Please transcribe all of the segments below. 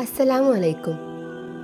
അസ്സലാമു അലൈക്കും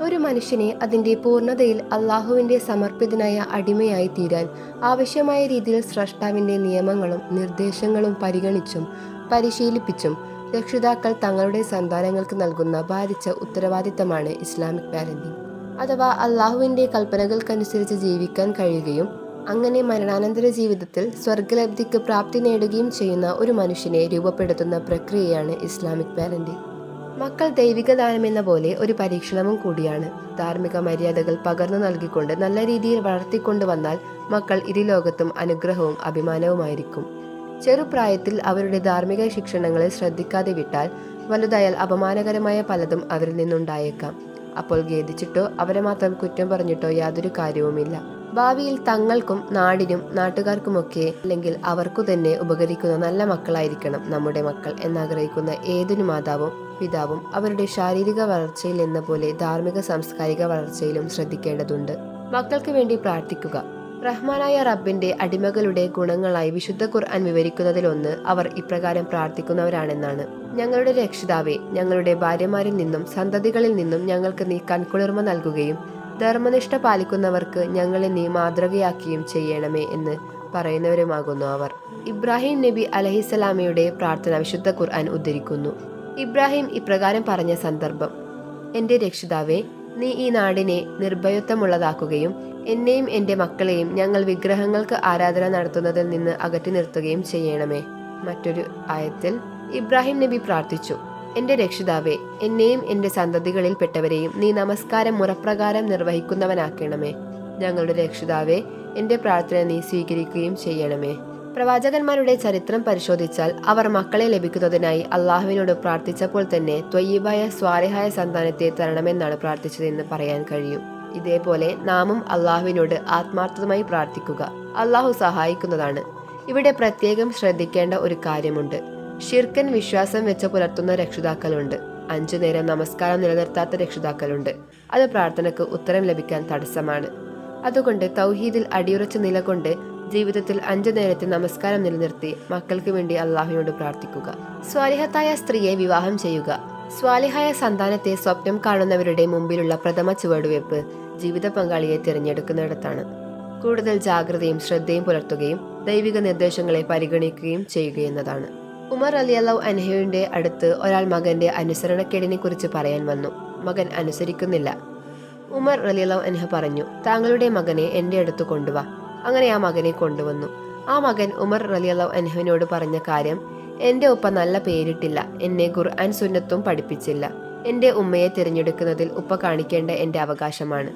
ഒരു മനുഷ്യനെ അതിന്റെ പൂർണതയിൽ അള്ളാഹുവിന്റെ സമർപ്പിതനായ അടിമയായി തീരാൻ ആവശ്യമായ രീതിയിൽ സ്രഷ്ടാവിന്റെ നിയമങ്ങളും നിർദ്ദേശങ്ങളും പരിഗണിച്ചും പരിശീലിപ്പിച്ചും രക്ഷിതാക്കൾ തങ്ങളുടെ സന്താനങ്ങൾക്ക് നൽകുന്ന ഭാരിച്ച ഉത്തരവാദിത്തമാണ് ഇസ്ലാമിക് പാരന്റിംഗ് അഥവാ അള്ളാഹുവിന്റെ കൽപ്പനകൾക്കനുസരിച്ച് ജീവിക്കാൻ കഴിയുകയും അങ്ങനെ മരണാനന്തര ജീവിതത്തിൽ സ്വർഗലബ്ധിക്ക് പ്രാപ്തി നേടുകയും ചെയ്യുന്ന ഒരു മനുഷ്യനെ രൂപപ്പെടുത്തുന്ന പ്രക്രിയയാണ് ഇസ്ലാമിക് പാരന്റിംഗ് മക്കൾ ദൈവിക എന്ന പോലെ ഒരു പരീക്ഷണവും കൂടിയാണ്. ധാർമ്മിക മര്യാദകൾ പകർന്നു നൽകിക്കൊണ്ട് നല്ല രീതിയിൽ വളർത്തിക്കൊണ്ടു വന്നാൽ മക്കൾ ഇരുലോകത്തും അനുഗ്രഹവും അഭിമാനവുമായിരിക്കും. ചെറുപ്രായത്തിൽ അവരുടെ ധാർമ്മിക ശിക്ഷണങ്ങളെ ശ്രദ്ധിക്കാതെ വിട്ടാൽ വലുതായാൽ അപമാനകരമായ പലതും അവരിൽ നിന്നുണ്ടായേക്കാം. അപ്പോൾ ഖേദിച്ചിട്ടോ അവരെ മാത്രം കുറ്റം പറഞ്ഞിട്ടോ യാതൊരു കാര്യവുമില്ല. ഭാവിയിൽ തങ്ങൾക്കും നാടിനും നാട്ടുകാർക്കുമൊക്കെ അല്ലെങ്കിൽ അവർക്കു തന്നെ ഉപകരിക്കുന്ന നല്ല മക്കളായിരിക്കണം നമ്മുടെ മക്കൾ എന്നാഗ്രഹിക്കുന്ന ഏതൊരു മാതാവും പിതാവും അവരുടെ ശാരീരിക വളർച്ചയിൽ എന്ന പോലെ ധാർമ്മിക സാംസ്കാരിക വളർച്ചയിലും ശ്രദ്ധിക്കേണ്ടതുണ്ട്. മക്കൾക്ക് വേണ്ടി പ്രാർത്ഥിക്കുക. റഹ്മാനായ റബ്ബിന്റെ അടിമകളുടെ ഗുണങ്ങളായി വിശുദ്ധ ഖുർആൻ വിവരിക്കുന്നതിലൊന്ന് അവർ ഇപ്രകാരം പ്രാർത്ഥിക്കുന്നവരാണെന്നാണ്. ഞങ്ങളുടെ രക്ഷിതാവെ ഞങ്ങളുടെ ഭാര്യമാരിൽ നിന്നും സന്തതികളിൽ നിന്നും ഞങ്ങൾക്ക് നീ കൺകുളിർമ നൽകുകയും ധർമ്മനിഷ്ഠ പാലിക്കുന്നവർക്ക് ഞങ്ങളെ നീ മാതൃകയാക്കുകയും ചെയ്യണമേ എന്ന് പറയുന്നവരുമാകുന്നു അവർ. ഇബ്രാഹിം നബി അലഹിസലാമയുടെ പ്രാർത്ഥന വിശുദ്ധ ഖുർആൻ ഉദ്ധരിക്കുന്നു. ഇബ്രാഹിം ഇപ്രകാരം പറഞ്ഞ സന്ദർഭം. എന്റെ രക്ഷിതാവേ നീ ഈ നാടിനെ നിർഭയത്വമുള്ളതാക്കുകയും എന്നെയും എന്റെ മക്കളെയും ഞങ്ങൾ വിഗ്രഹങ്ങൾക്ക് ആരാധന നടത്തുന്നതിൽ നിന്ന് അകറ്റി നിർത്തുകയും ചെയ്യണമേ. മറ്റൊരു ആയത്തിൽ ഇബ്രാഹിം നബി പ്രാർത്ഥിച്ചു എന്റെ രക്ഷിതാവേ എന്നെയും എന്റെ സന്തതികളിൽപ്പെട്ടവരെയും നീ നമസ്കാരം മുറപ്രകാരം നിർവഹിക്കുന്നവനാക്കണമേ. ഞങ്ങളുടെ രക്ഷിതാവേ എന്റെ പ്രാർത്ഥന നീ സ്വീകരിക്കുകയും ചെയ്യണമേ. പ്രവാചകന്മാരുടെ ചരിത്രം പരിശോധിച്ചാൽ അവർ മക്കളെ ലഭിക്കുന്നതിനായി അള്ളാഹുവിനോട് പ്രാർത്ഥിച്ചപ്പോൾ തന്നെ ത്വയ്യബായ സ്വാരഹായ സന്താനത്തെ തരണമെന്നാണ് പ്രാർത്ഥിച്ചതെന്ന് പറയാൻ കഴിയും. ഇതേപോലെ നാമും അള്ളാഹുവിനോട് ആത്മാർത്ഥമായി പ്രാർത്ഥിക്കുക അള്ളാഹു സഹായിക്കുന്നതാണ്. ഇവിടെ പ്രത്യേകം ശ്രദ്ധിക്കേണ്ട ഒരു കാര്യമുണ്ട്. ഷിർക്കൻ വിശ്വാസം വെച്ച് പുലർത്തുന്ന രക്ഷിതാക്കളുണ്ട്. അഞ്ചു നേരം നമസ്കാരം നിലനിർത്താത്ത രക്ഷിതാക്കളുണ്ട്. അത് പ്രാർത്ഥനയ്ക്ക് ഉത്തരം ലഭിക്കാൻ തടസ്സമാണ്. അതുകൊണ്ട് തൗഹീദിൽ അടിയുറച്ച് നിലകൊണ്ട് ജീവിതത്തിൽ അഞ്ചു നേരത്തെ നമസ്കാരം നിലനിർത്തി മക്കൾക്ക് വേണ്ടി അള്ളാഹുവിനോട് പ്രാർത്ഥിക്കുക. സ്വാലിഹത്തായ സ്ത്രീയെ വിവാഹം ചെയ്യുക. സ്വാലിഹായ സന്താനത്തെ സ്വപ്നം കാണുന്നവരുടെ മുമ്പിലുള്ള പ്രഥമ ചുവടുവെപ്പ് ജീവിത പങ്കാളിയെ തിരഞ്ഞെടുക്കുന്നിടത്താണ്. കൂടുതൽ ജാഗ്രതയും ശ്രദ്ധയും പുലർത്തുകയും ദൈവിക നിർദ്ദേശങ്ങളെ പരിഗണിക്കുകയും ചെയ്യുകയെന്നതാണ് ഉമർ അലി അലൌ അൻഹയുടെ അടുത്ത് ഒരാൾ മകന്റെ അനുസരണക്കേടിനെ കുറിച്ച് പറയാൻ വന്നു. മകൻ അനുസരിക്കുന്നില്ല. ഉമർ റലിയല്ലാഹു അൻഹ പറഞ്ഞു താങ്കളുടെ മകനെ എന്റെ അടുത്ത് കൊണ്ടുവാ. അങ്ങനെ ആ മകനെ കൊണ്ടുവന്നു. ആ മകൻ ഉമർ റലിയല്ലാഹു അൻഹുവിനോട് പറഞ്ഞ കാര്യം എന്റെ ഉപ്പ നല്ല പേരിട്ടില്ല. എന്നെ ഖുർആൻ സുന്നത്തും പഠിപ്പിച്ചില്ല. എന്റെ ഉമ്മയെ തിരഞ്ഞെടുക്കുന്നതിൽ ഉപ്പ കാണിക്കേണ്ട എന്റെ അവകാശമാണ്.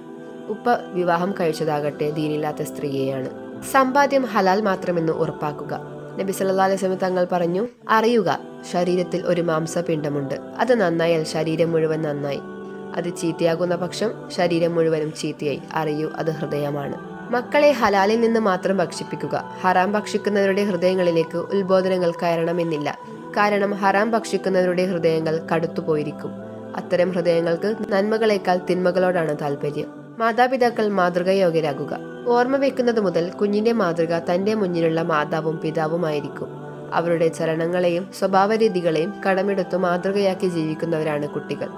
ഉപ്പ വിവാഹം കഴിച്ചതാകട്ടെ ദീനില്ലാത്ത സ്ത്രീയെയാണ്. സമ്പാദ്യം ഹലാൽ മാത്രമെന്ന് ഉറപ്പാക്കുക. നബി സല്ലാ വസല്ലം തങ്ങൾ പറഞ്ഞു അറിയുക ശരീരത്തിൽ ഒരു മാംസപിണ്ഡമുണ്ട്. അത് നന്നായാൽ ശരീരം മുഴുവൻ നന്നായി. അത് ചീത്തയാകുന്ന പക്ഷം ശരീരം മുഴുവനും ചീത്തയായി. അറിയൂ അത് ഹൃദയമാണ്. മക്കളെ ഹലാലിൽ നിന്ന് മാത്രം ഭക്ഷിപ്പിക്കുക. ഹറാം ഭക്ഷിക്കുന്നവരുടെ ഹൃദയങ്ങളിലേക്ക് ഉത്ബോധനങ്ങൾ കയറണമെന്നില്ല. കാരണം ഹറാം ഭക്ഷിക്കുന്നവരുടെ ഹൃദയങ്ങൾ കടുത്തുപോയിരിക്കും. അത്തരം ഹൃദയങ്ങൾക്ക് നന്മകളേക്കാൾ തിന്മകളോടാണ് താല്പര്യം മാതാപിതാക്കൾ മാതൃകയോഗ്യരാകുക. ഓർമ്മ വെക്കുന്നത് മുതൽ കുഞ്ഞിന്റെ മാതൃക തന്റെ മുന്നിലുള്ള മാതാവും പിതാവുമായിരിക്കും. അവരുടെ ചലനങ്ങളെയും സ്വഭാവരീതികളെയും കടമെടുത്തു മാതൃകയാക്കി ജീവിക്കുന്നവരാണ് കുട്ടികൾ.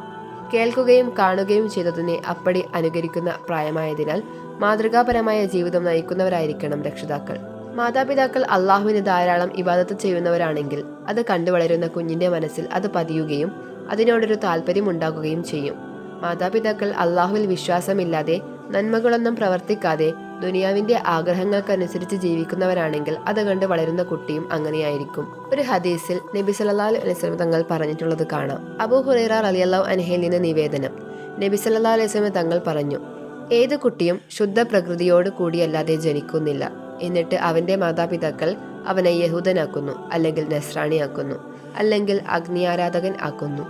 കേൾക്കുകയും കാണുകയും ചെയ്തതിനെ അപ്പടി അനുകരിക്കുന്ന പ്രായമായതിനാൽ മാതൃകാപരമായ ജീവിതം നയിക്കുന്നവരായിരിക്കണം രക്ഷിതാക്കൾ. മാതാപിതാക്കൾ അള്ളാഹുവിന് ധാരാളം ഇബാദത്ത് ചെയ്യുന്നവരാണെങ്കിൽ അത് കണ്ടുവളരുന്ന കുഞ്ഞിന്റെ മനസ്സിൽ അത് പതിയുകയും അതിനോടൊരു താല്പര്യം ഉണ്ടാകുകയും ചെയ്യും. മാതാപിതാക്കൾ അള്ളാഹുവിൽ വിശ്വാസമില്ലാതെ നന്മകളൊന്നും പ്രവർത്തിക്കാതെ ദുനിയാവിന്റെ ആഗ്രഹങ്ങൾക്കനുസരിച്ച് ജീവിക്കുന്നവരാണെങ്കിൽ അത് കണ്ട് വളരുന്ന കുട്ടിയും അങ്ങനെയായിരിക്കും. ഒരു ഹദീസിൽ നബി സല്ലാ അലൈസ്ലം തങ്ങൾ പറഞ്ഞിട്ടുള്ളത് കാണാം. അബു ഹുറൈറ അലിയല്ലാ അനഹയിൽ നിന്ന് നിവേദനം. നബി സല്ലാ അലൈസ്ലം തങ്ങൾ പറഞ്ഞു ഏത് കുട്ടിയും ശുദ്ധ പ്രകൃതിയോട് കൂടിയല്ലാതെ ജനിക്കുന്നില്ല. എന്നിട്ട് അവന്റെ മാതാപിതാക്കൾ അവനെ യഹൂദനാക്കുന്നു അല്ലെങ്കിൽ നസ്രാണിയാക്കുന്നു അല്ലെങ്കിൽ അഗ്നിയാരാധകൻ ആക്കുന്നു.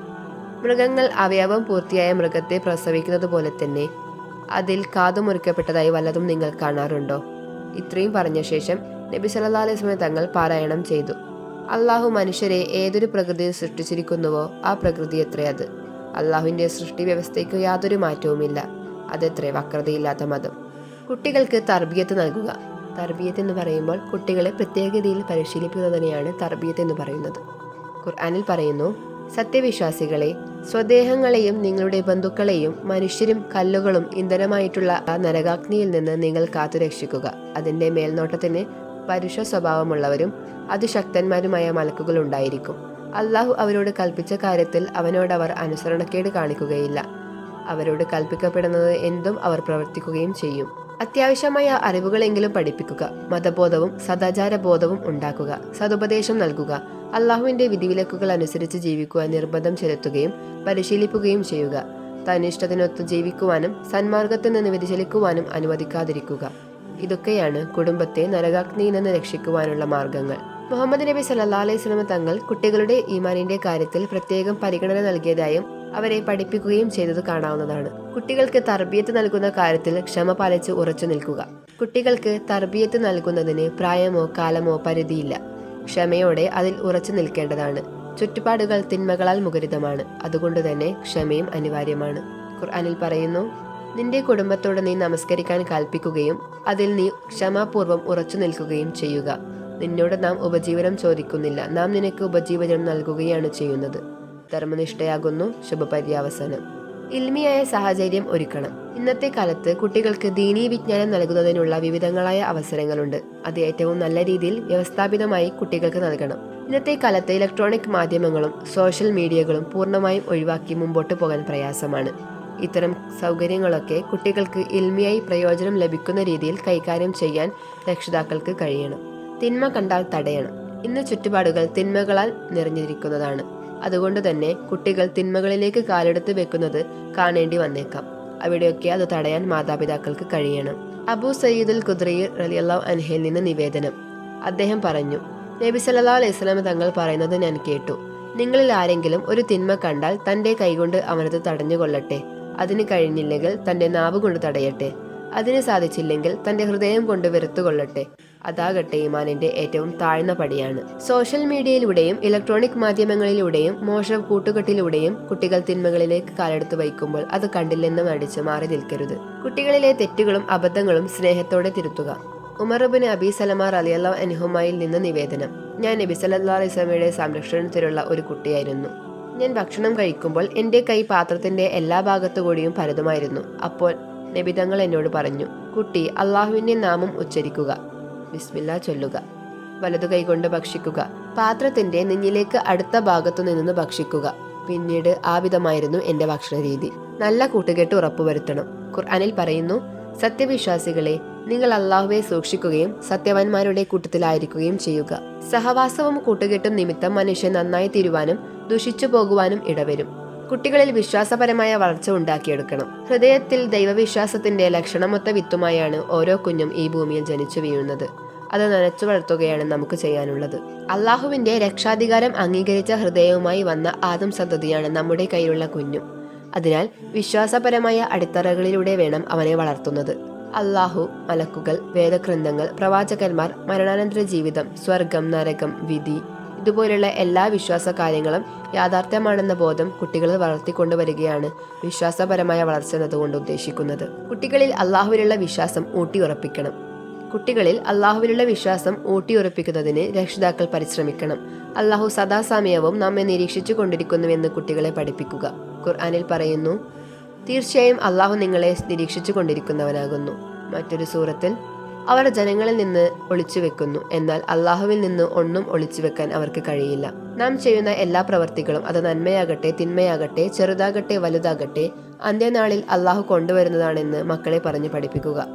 മൃഗങ്ങൾ അവയവം പൂർത്തിയായ മൃഗത്തെ പ്രസവിക്കുന്നത് പോലെ തന്നെ അതിൽ കാതു മുറിക്കപ്പെട്ടതായി വല്ലതും നിങ്ങൾ കാണാറുണ്ടോ? ഇത്രയും പറഞ്ഞ ശേഷം നബി സല്ലാ അലൈഹി തങ്ങൾ പാരായണം ചെയ്തു. അള്ളാഹു മനുഷ്യരെ ഏതൊരു പ്രകൃതിയിൽ സൃഷ്ടിച്ചിരിക്കുന്നുവോ ആ പ്രകൃതി എത്രയത് അള്ളാഹുവിന്റെ സൃഷ്ടി വ്യവസ്ഥയ്ക്ക് യാതൊരു മാറ്റവുമില്ല. അതെത്ര വക്രതയില്ലാത്ത മതം. കുട്ടികൾക്ക് തർബിയത്ത് നൽകുക. തർബിയത്ത് എന്ന് പറയുമ്പോൾ കുട്ടികളെ പ്രത്യേകതയിൽ പരിശീലിപ്പിക്കുന്നതിനെയാണ് തർബിയത്ത് എന്ന് പറയുന്നത്. ഖുർആനിൽ പറയുന്നു സത്യവിശ്വാസികളെ സ്വദേഹങ്ങളെയും നിങ്ങളുടെ ബന്ധുക്കളെയും മനുഷ്യരും കല്ലുകളും ഇന്ധനമായിട്ടുള്ള ആ നരകാഗ്നിയിൽ നിന്ന് നിങ്ങൾ കാത്തുരക്ഷിക്കുക അതിന്റെ മേൽനോട്ടത്തിന് പരുഷ സ്വഭാവമുള്ളവരും അതിശക്തന്മാരുമായ മലക്കുകൾ ഉണ്ടായിരിക്കും. അള്ളാഹു അവരോട് കൽപ്പിച്ച കാര്യത്തിൽ അവനോടവർ അനുസരണക്കേട് കാണിക്കുകയില്ല. അവരോട് കൽപ്പിക്കപ്പെടുന്നത് എന്തും അവർ പ്രവർത്തിക്കുകയും ചെയ്യും. അത്യാവശ്യമായ അറിവുകളെങ്കിലും പഠിപ്പിക്കുക മതബോധവും സദാചാര ബോധവും ഉണ്ടാക്കുക സതുപദേശം നൽകുക അള്ളാഹുവിന്റെ വിധിവിലക്കുകൾ അനുസരിച്ച് ജീവിക്കുവാൻ നിർബന്ധം ചെലുത്തുകയും പരിശീലിപ്പിക്കുകയും ചെയ്യുക തന്നിഷ്ടത്തിനൊത്ത് ജീവിക്കുവാനും സന്മാർഗത്തിൽ നിന്ന് വ്യതിചലിക്കുവാനും അനുവദിക്കാതിരിക്കുക. ഇതൊക്കെയാണ് കുടുംബത്തെ നരകാഗ്നിയിൽ നിന്ന് രക്ഷിക്കുവാനുള്ള മാർഗങ്ങൾ. മുഹമ്മദ് നബി സല്ലാ അലൈഹി സ്വലമ തങ്ങൾ കുട്ടികളുടെ ഈമാനിന്റെ കാര്യത്തിൽ പ്രത്യേകം പരിഗണന നൽകിയതായും അവരെ പഠിപ്പിക്കുകയും ചെയ്തത് കാണാവുന്നതാണ്. കുട്ടികൾക്ക് തർബിയത്ത് നൽകുന്ന കാര്യത്തിൽ ക്ഷമ പാലിച്ച് ഉറച്ചു നിൽക്കുക. കുട്ടികൾക്ക് തർബിയത്ത് നൽകുന്നതിന് പ്രായമോ കാലമോ പരിധിയില്ല. ക്ഷമയോടെ അതിൽ ഉറച്ചു നിൽക്കേണ്ടതാണ്. ചുറ്റുപാടുകൾ തിന്മകളാൽ മുഖരിതമാണ്. അതുകൊണ്ട് തന്നെ ക്ഷമയും അനിവാര്യമാണ്. ഖുർആനിൽ പറയുന്നു നിന്റെ കുടുംബത്തോട് നീ നമസ്കരിക്കാൻ കൽപ്പിക്കുകയും അതിൽ നീ ക്ഷമാപൂർവം ഉറച്ചു നിൽക്കുകയും ചെയ്യുക. നിന്നോട് നാം ഉപജീവനം ചോദിക്കുന്നില്ല. നാം നിനക്ക് ഉപജീവനം നൽകുകയാണ് ചെയ്യുന്നത്. ധർമ്മനിഷ്ഠയാകുന്നു ശുഭപര്യവസാനം. ഇൽമിയായ സാഹചര്യം ഒരുക്കണം. ഇന്നത്തെ കാലത്ത് കുട്ടികൾക്ക് ദീനീ വിജ്ഞാനം നൽകുന്നതിനുള്ള വിവിധങ്ങളായ അവസരങ്ങളുണ്ട്. അത് ഏറ്റവും നല്ല രീതിയിൽ വ്യവസ്ഥാപിതമായി കുട്ടികൾക്ക് നൽകണം. ഇന്നത്തെ കാലത്ത് ഇലക്ട്രോണിക് മാധ്യമങ്ങളും സോഷ്യൽ മീഡിയകളും പൂർണമായും ഒഴിവാക്കി മുമ്പോട്ട് പോകാൻ പ്രയാസമാണ്. ഇത്തരം സൗകര്യങ്ങളൊക്കെ കുട്ടികൾക്ക് ഇൽമിയായി പ്രയോജനം ലഭിക്കുന്ന രീതിയിൽ കൈകാര്യം ചെയ്യാൻ രക്ഷിതാക്കൾക്ക് കഴിയണം. തിന്മ കണ്ടാൽ തടയണം. ഇന്ന് ചുറ്റുപാടുകൾ തിന്മകളാൽ നിറഞ്ഞിരിക്കുന്നതാണ്. അതുകൊണ്ട് തന്നെ കുട്ടികൾ തിന്മകളിലേക്ക് കാലെടുത്ത് വെക്കുന്നത് കാണേണ്ടി വന്നേക്കാം. അവിടെയൊക്കെ അത് തടയാൻ മാതാപിതാക്കൾക്ക് കഴിയണം. അബു സയ്യിദുൽ ഖുദ്രീർ റലിയല്ലാ അൻഹയിൽ നിന്ന് നിവേദനം. അദ്ദേഹം പറഞ്ഞു നബി സല്ലാ അലൈഹി തങ്ങൾ പറയുന്നത് ഞാൻ കേട്ടു. നിങ്ങളിൽ ആരെങ്കിലും ഒരു തിന്മ കണ്ടാൽ തന്റെ കൈകൊണ്ട് അവനത് തടഞ്ഞുകൊള്ളട്ടെ. അതിന് കഴിഞ്ഞില്ലെങ്കിൽ തന്റെ നാവ് കൊണ്ട് തടയട്ടെ. അതിന് സാധിച്ചില്ലെങ്കിൽ തന്റെ ഹൃദയം കൊണ്ട് വെറുത്തുകൊള്ളട്ടെ. അതാകട്ടെ ഇമാനിന്റെ ഏറ്റവും താഴ്ന്ന പടിയാണ്. സോഷ്യൽ മീഡിയയിലൂടെയും ഇലക്ട്രോണിക് മാധ്യമങ്ങളിലൂടെയും മോശം കൂട്ടുകെട്ടിലൂടെയും കുട്ടികൾ തിന്മകളിലേക്ക് കാലെടുത്ത് വയ്ക്കുമ്പോൾ അത് കണ്ടില്ലെന്ന് മടിച്ച് മാറി നിൽക്കരുത്. കുട്ടികളിലെ തെറ്റുകളും അബദ്ധങ്ങളും സ്നേഹത്തോടെ തിരുത്തുക. ഉമറുബിന് അബി സലമാർ അലിയല്ല അനുഹുമായിൽ നിന്ന് നിവേദനം. ഞാൻ നബി സല്ലാ അലൈസ്മയുടെ സംരക്ഷണത്തിലുള്ള ഒരു കുട്ടിയായിരുന്നു. ഞാൻ ഭക്ഷണം കഴിക്കുമ്പോൾ എന്റെ കൈ പാത്രത്തിന്റെ എല്ലാ ഭാഗത്തുകൂടിയും പരതുമായിരുന്നു. അപ്പോൾ നബിതങ്ങൾ എന്നോട് പറഞ്ഞു കുട്ടി അള്ളാഹുവിന്റെ നാമം ഉച്ചരിക്കുക ബിസ്മില്ല ചൊല്ലുക വലതു കൈകൊണ്ട് ഭക്ഷിക്കുക പാത്രത്തിന്റെ നെഞ്ഞിലേക്ക് അടുത്ത ഭാഗത്തു നിന്ന് ഭക്ഷിക്കുക പിന്നീട് ആ വിധമായിരുന്നു എന്റെ ഭക്ഷണ രീതി നല്ല കൂട്ടുകെട്ട് ഉറപ്പുവരുത്തണം. ഖുർആനിൽ പറയുന്നു സത്യവിശ്വാസികളെ നിങ്ങൾ അള്ളാഹുവെ സൂക്ഷിക്കുകയും സത്യവാന്മാരുടെ കൂട്ടത്തിലായിരിക്കുകയും ചെയ്യുക. സഹവാസവും കൂട്ടുകെട്ടും നിമിത്തം മനുഷ്യൻ നന്നായി തീരുവാനും ദുഷിച്ചു പോകുവാനും ഇടവരും. കുട്ടികളിൽ വിശ്വാസപരമായ വളർച്ച ഉണ്ടാക്കിയെടുക്കണം. ഹൃദയത്തിൽ ദൈവവിശ്വാസത്തിന്റെ ലക്ഷണമൊത്ത വിത്തുമായാണ് ഓരോ കുഞ്ഞും ഈ ഭൂമിയിൽ ജനിച്ചു വീഴുന്നത്. അത് നനച്ചു വളർത്തുകയാണ് നമുക്ക് ചെയ്യാനുള്ളത്. അള്ളാഹുവിന്റെ രക്ഷാധികാരം അംഗീകരിച്ച ഹൃദയവുമായി വന്ന ആദം സന്തതിയാണ് നമ്മുടെ കയ്യിലുള്ള കുഞ്ഞു. അതിനാൽ വിശ്വാസപരമായ അടിത്തറകളിലൂടെ വേണം അവനെ വളർത്തുന്നത്. അള്ളാഹു മലക്കുകൾ വേദഗ്രന്ഥങ്ങൾ പ്രവാചകന്മാർ മരണാനന്തര ജീവിതം സ്വർഗം നരകം വിധി ഇതുപോലുള്ള എല്ലാ വിശ്വാസ കാര്യങ്ങളും യാഥാർത്ഥ്യമാണെന്ന ബോധം കുട്ടികളിൽ വളർത്തിക്കൊണ്ടുവരികയാണ് വിശ്വാസപരമായ വളർച്ച എന്നതുകൊണ്ട് ഉദ്ദേശിക്കുന്നത്. കുട്ടികളിൽ അള്ളാഹുവിലുള്ള വിശ്വാസം ഊട്ടിയുറപ്പിക്കണം. കുട്ടികളിൽ അള്ളാഹുവിലുള്ള വിശ്വാസം ഊട്ടിയുറപ്പിക്കുന്നതിന് രക്ഷിതാക്കൾ പരിശ്രമിക്കണം. അള്ളാഹു സദാസമയവും നമ്മെ നിരീക്ഷിച്ചു കൊണ്ടിരിക്കുന്നുവെന്ന് കുട്ടികളെ പഠിപ്പിക്കുക. ഖുർആാനിൽ പറയുന്നു തീർച്ചയായും അള്ളാഹു നിങ്ങളെ നിരീക്ഷിച്ചു കൊണ്ടിരിക്കുന്നവനാകുന്നു മറ്റൊരു സൂറത്തിൽ അവർ ജനങ്ങളിൽ നിന്ന് ഒളിച്ചു വെക്കുന്നു. എന്നാൽ അള്ളാഹുവിൽ നിന്ന് ഒന്നും ഒളിച്ചു വെക്കാൻ അവർക്ക് കഴിയില്ല. നാം ചെയ്യുന്ന എല്ലാ പ്രവർത്തികളും അത് നന്മയാകട്ടെ തിന്മയാകട്ടെ ചെറുതാകട്ടെ വലുതാകട്ടെ അന്ത്യനാളിൽ അള്ളാഹു കൊണ്ടുവരുന്നതാണെന്ന് മക്കളെ പറഞ്ഞു പഠിപ്പിക്കുക.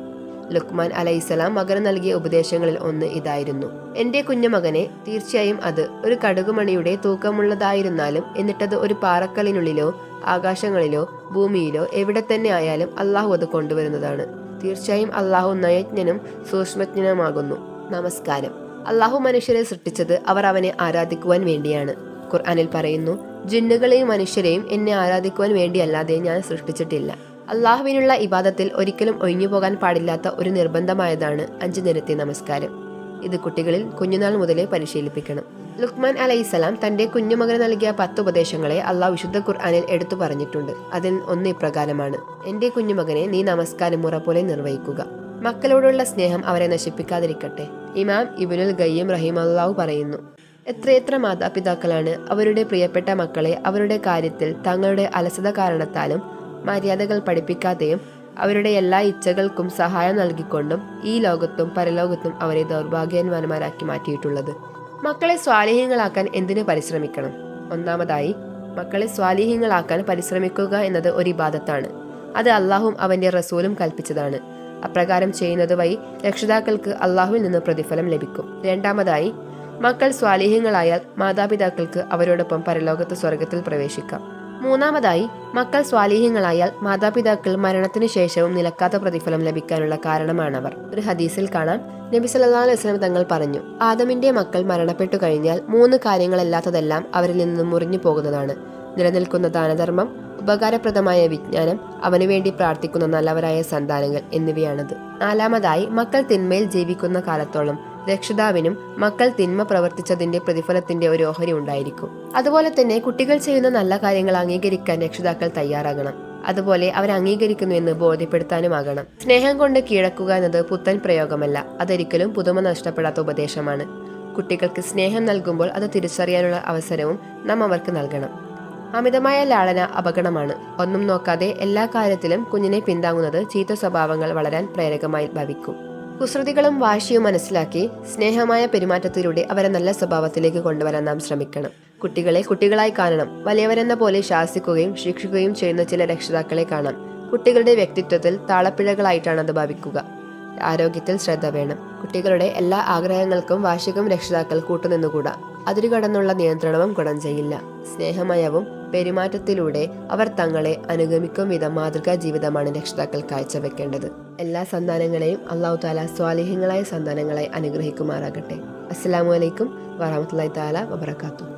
ലുക്മാൻ അലൈസലാം മകന് നൽകിയ ഉപദേശങ്ങളിൽ ഒന്ന് ഇതായിരുന്നു. എന്റെ കുഞ്ഞുമകനെ തീർച്ചയായും അത് ഒരു കടുകുമണിയുടെ തൂക്കമുള്ളതായിരുന്നാലും എന്നിട്ടത് ഒരു പാറക്കല്ലിനുള്ളിലോ ആകാശങ്ങളിലോ ഭൂമിയിലോ എവിടെ തന്നെ ആയാലും അള്ളാഹു അത് കൊണ്ടുവരുന്നതാണ്. തീർച്ചയായും അള്ളാഹു നയജ്ഞനും സൂക്ഷ്മജ്ഞനുമാകുന്നു. നമസ്കാരം. അള്ളാഹു മനുഷ്യരെ സൃഷ്ടിച്ചത് അവർ അവനെ ആരാധിക്കുവാൻ വേണ്ടിയാണ്. ഖുർആനിൽ പറയുന്നു ജിന്നുകളെയും മനുഷ്യരെയും എന്നെ ആരാധിക്കുവാൻ വേണ്ടിയല്ലാതെ ഞാൻ സൃഷ്ടിച്ചിട്ടില്ല. അള്ളാഹുവിനുള്ള ഇബാദത്തിൽ ഒരിക്കലും ഒഴിഞ്ഞു പോകാൻ പാടില്ലാത്ത ഒരു നിർബന്ധമായതാണ് അഞ്ചു നേരത്തെ നമസ്കാരം. ഇത് കുട്ടികളിൽ കുഞ്ഞുനാൾ മുതലേ പരിശീലിപ്പിക്കണം. ലുക്മാൻ അലൈസലാം തന്റെ കുഞ്ഞുമകന് നൽകിയ പത്ത് ഉപദേശങ്ങളെ അള്ളാഹ് വിശുദ്ധ ഖുർആാനിൽ എടുത്തു പറഞ്ഞിട്ടുണ്ട്. അതിൽ ഒന്ന് ഇപ്രകാരമാണ്. എന്റെ കുഞ്ഞുമകനെ നീ നമസ്കാരം മുറ പോലെ നിർവഹിക്കുക. മക്കളോടുള്ള സ്നേഹം അവരെ നശിപ്പിക്കാതിരിക്കട്ടെ. ഇമാം ഇബുനുൽ ഗയ്യം റഹീം അള്ളാഹു പറയുന്നു. എത്രയെത്ര മാതാപിതാക്കളാണ് അവരുടെ പ്രിയപ്പെട്ട മക്കളെ അവരുടെ കാര്യത്തിൽ തങ്ങളുടെ അലസത കാരണത്താലും മര്യാദകൾ പഠിപ്പിക്കാതെയും അവരുടെ എല്ലാ ഇച്ഛകൾക്കും സഹായം നൽകിക്കൊണ്ടും ഈ ലോകത്തും പരലോകത്തും അവരെ ദൗർഭാഗ്യവാന്മാരാക്കി മാറ്റിയിട്ടുള്ളത്. മക്കളെ സ്വാലിഹ്യങ്ങളാക്കാൻ എന്തിനു പരിശ്രമിക്കണം? ഒന്നാമതായി മക്കളെ സ്വാലിഹ്യങ്ങളാക്കാൻ പരിശ്രമിക്കുക എന്നത് ഒരു ഇബാദത്താണ്. അത് അള്ളാഹും അവന്റെ റസൂലും കൽപ്പിച്ചതാണ്. അപ്രകാരം ചെയ്യുന്നത് വഴി രക്ഷിതാക്കൾക്ക് അള്ളാഹുവിൽ നിന്ന് പ്രതിഫലം ലഭിക്കും. രണ്ടാമതായി മക്കൾ സ്വാലിഹ്യങ്ങളായാൽ മാതാപിതാക്കൾക്ക് അവരോടൊപ്പം പരലോകത്ത് സ്വർഗത്തിൽ പ്രവേശിക്കാം. മൂന്നാമതായി മക്കൾ സ്വാലിഹ്യങ്ങളായാൽ മാതാപിതാക്കൾ മരണത്തിനു ശേഷവും നിലക്കാത്ത പ്രതിഫലം ലഭിക്കാനുള്ള കാരണമാണവർ. ഒരു ഹദീസിൽ കാണാം നബി സല്ലല്ലാഹു അലൈഹി വസല്ലം തങ്ങൾ പറഞ്ഞു ആദമിന്റെ മക്കൾ മരണപ്പെട്ടു കഴിഞ്ഞാൽ മൂന്ന് കാര്യങ്ങളല്ലാത്തതെല്ലാം അവരിൽ നിന്ന് മുറിഞ്ഞു പോകുന്നതാണ്. നിലനിൽക്കുന്ന ദാനധർമ്മം ഉപകാരപ്രദമായ വിജ്ഞാനം അവനു വേണ്ടി പ്രാർത്ഥിക്കുന്ന നല്ലവരായ സന്താനങ്ങൾ എന്നിവയാണത്. നാലാമതായി മക്കൾ തിന്മയിൽ ജീവിക്കുന്ന കാലത്തോളം രക്ഷിതാവിനും മക്കൾ തിന്മ പ്രവർത്തിച്ചതിന്റെ പ്രതിഫലത്തിന്റെ ഒരു ഓഹരി ഉണ്ടായിരിക്കും. അതുപോലെ തന്നെ കുട്ടികൾ ചെയ്യുന്ന നല്ല കാര്യങ്ങൾ അംഗീകരിക്കാൻ രക്ഷിതാക്കൾ തയ്യാറാകണം. അതുപോലെ അവർ അംഗീകരിക്കുന്നുവെന്ന് ബോധ്യപ്പെടുത്താനുമാകണം സ്നേഹം കൊണ്ട് കീഴക്കുക എന്നത് പുത്തൻ പ്രയോഗമല്ല. അതൊരിക്കലും പുതുമ നഷ്ടപ്പെടാത്ത ഉപദേശമാണ്. കുട്ടികൾക്ക് സ്നേഹം നൽകുമ്പോൾ അത് തിരിച്ചറിയാനുള്ള അവസരവും നാം അവർക്ക് നൽകണം. അമിതമായ ലാളന അപകടമാണ്. ഒന്നും നോക്കാതെ എല്ലാ കാര്യത്തിലും കുഞ്ഞിനെ പിന്താങ്ങുന്നത് ചീത്ത സ്വഭാവങ്ങൾ വളരാൻ പ്രേരകമായി ഭവിക്കും. കുസൃതികളും വാശിയും മനസ്സിലാക്കി സ്നേഹമായ പെരുമാറ്റത്തിലൂടെ അവരെ നല്ല സ്വഭാവത്തിലേക്ക് കൊണ്ടുവരാൻ നാം ശ്രമിക്കണം. കുട്ടികളെ കുട്ടികളായി കാണണം. വലിയവരെന്ന പോലെ ശാസിക്കുകയും ശിക്ഷിക്കുകയും ചെയ്യുന്ന ചില രക്ഷിതാക്കളെ കാണാം. കുട്ടികളുടെ വ്യക്തിത്വത്തിൽ താളപ്പിഴകളായിട്ടാണ് അത് ഭാവിക്കുക. ആരോഗ്യത്തിൽ ശ്രദ്ധ വേണം. കുട്ടികളുടെ എല്ലാ ആഗ്രഹങ്ങൾക്കും വാർഷികം രക്ഷിതാക്കൾ കൂട്ടുനിന്നുകൂടാ. അതിരുകടന്നുള്ള നിയന്ത്രണവും ഗുണം ചെയ്യില്ല. സ്നേഹമയവും പെരുമാറ്റത്തിലൂടെ അവർ തങ്ങളെ അനുഗമിക്കും വിധം മാതൃകാ ജീവിതമാണ് രക്ഷിതാക്കൾ കാഴ്ചവെക്കേണ്ടത്. എല്ലാ സന്താനങ്ങളെയും അള്ളാഹു താല സ്വാലിഹ്യങ്ങളായ സന്താനങ്ങളെ അനുഗ്രഹിക്കുമാറാകട്ടെ. അസ്സലാമു അലൈക്കും വറഹമത്തല്ലാ താല വബർക്കാത്തു